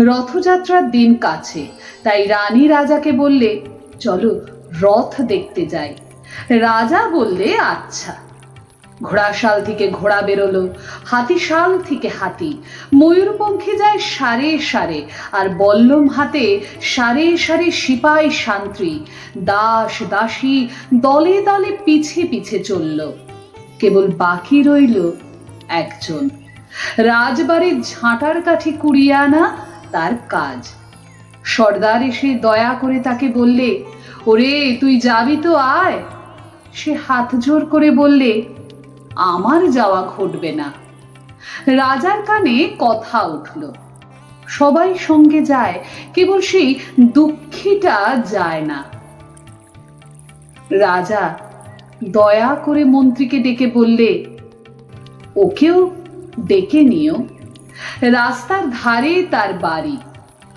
রথযাত্রার দিন কাছে। তাই রানী রাজাকে বললে, চলো রথ দেখতে যাই। রাজা বললে আচ্ছা। ঘোড়াশাল থেকে ঘোড়া বেরোলো, হাতিশাল থেকে হাতি। ময়ূরপঙ্খী যায় সারে সারে, আর বল্লম হাতে সারে সারে সিপাই শান্ত্রী দাস দাসী দলে দলে পিছে পিছে চলল। কেবল বাকি রইল একজন। রাজবাড়ির ঝাঁটার কাঠি কুড়িয়ে আনা তার কাজ। সর্দার এসে দয়া করে তাকে বললে, ওরে, তুই যাবি তো আয়। সে হাত জোর করে বললে, আমার যাওয়া ঘটবে না। রাজার কানে কথা উঠল। সবাই সঙ্গে যায়, কেবল সেই দুঃখীটা যায় না। রাজা দয়া করে মন্ত্রীকে ডেকে বললে, ওকেও ডেকে নিও। রাস্তার ধারে তার বাড়ি।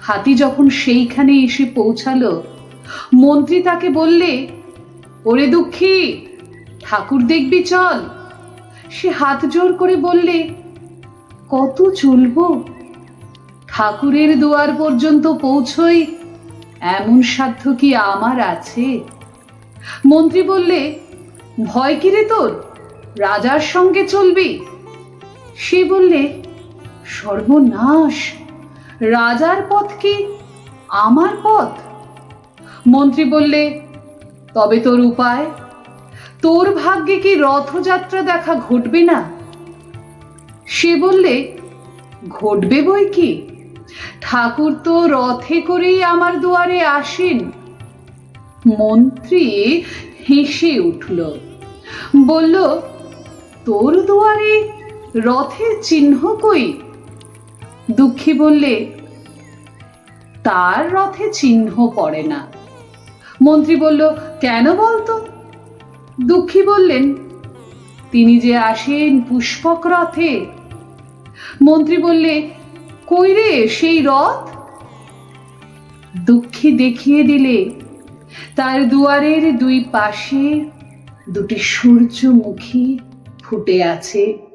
হাতি যখন সেইখানে এসে পৌঁছালো, মন্ত্রী তাকে বললে, ওরে দুঃখী, ঠাকুর দেখবি চল। সে হাত জোর করে বললে, কত চলবো? ঠাকুরের দুয়ার পর্যন্ত পৌঁছই, এমন সাধ্য কি আমার আছে? মন্ত্রী বললে, ভয় কিরে তোর? রাজার সঙ্গে চলবি? সে বললে সর্বনাশ। রাজার পথ কি আমার পথ? মন্ত্রী বললে, তবে তোর উপায়। তোর ভাগ্যে কি রথযাত্রা দেখা ঘটবে না? সে বললে, ঘটবে বই কি? ঠাকুর তো রথে করেই আমার দুয়ারে আসেন। মন্ত্রী হেসে উঠল, বলল, তোর দুয়ারে রথের চিহ্ন কই? দুঃখী বললে, তার রথে চিহ্ন পড়ে না। মন্ত্রী বলল, কেন বলতো? দুঃখী বললেন, তিনি যে আসেন পুষ্পক রথে। মন্ত্রী বললে, কই রে সেই রথ? দুঃখী দেখিয়ে দিলে, তার দুয়ারের দুই পাশে দুটি সূর্যমুখী ফুটে আছে।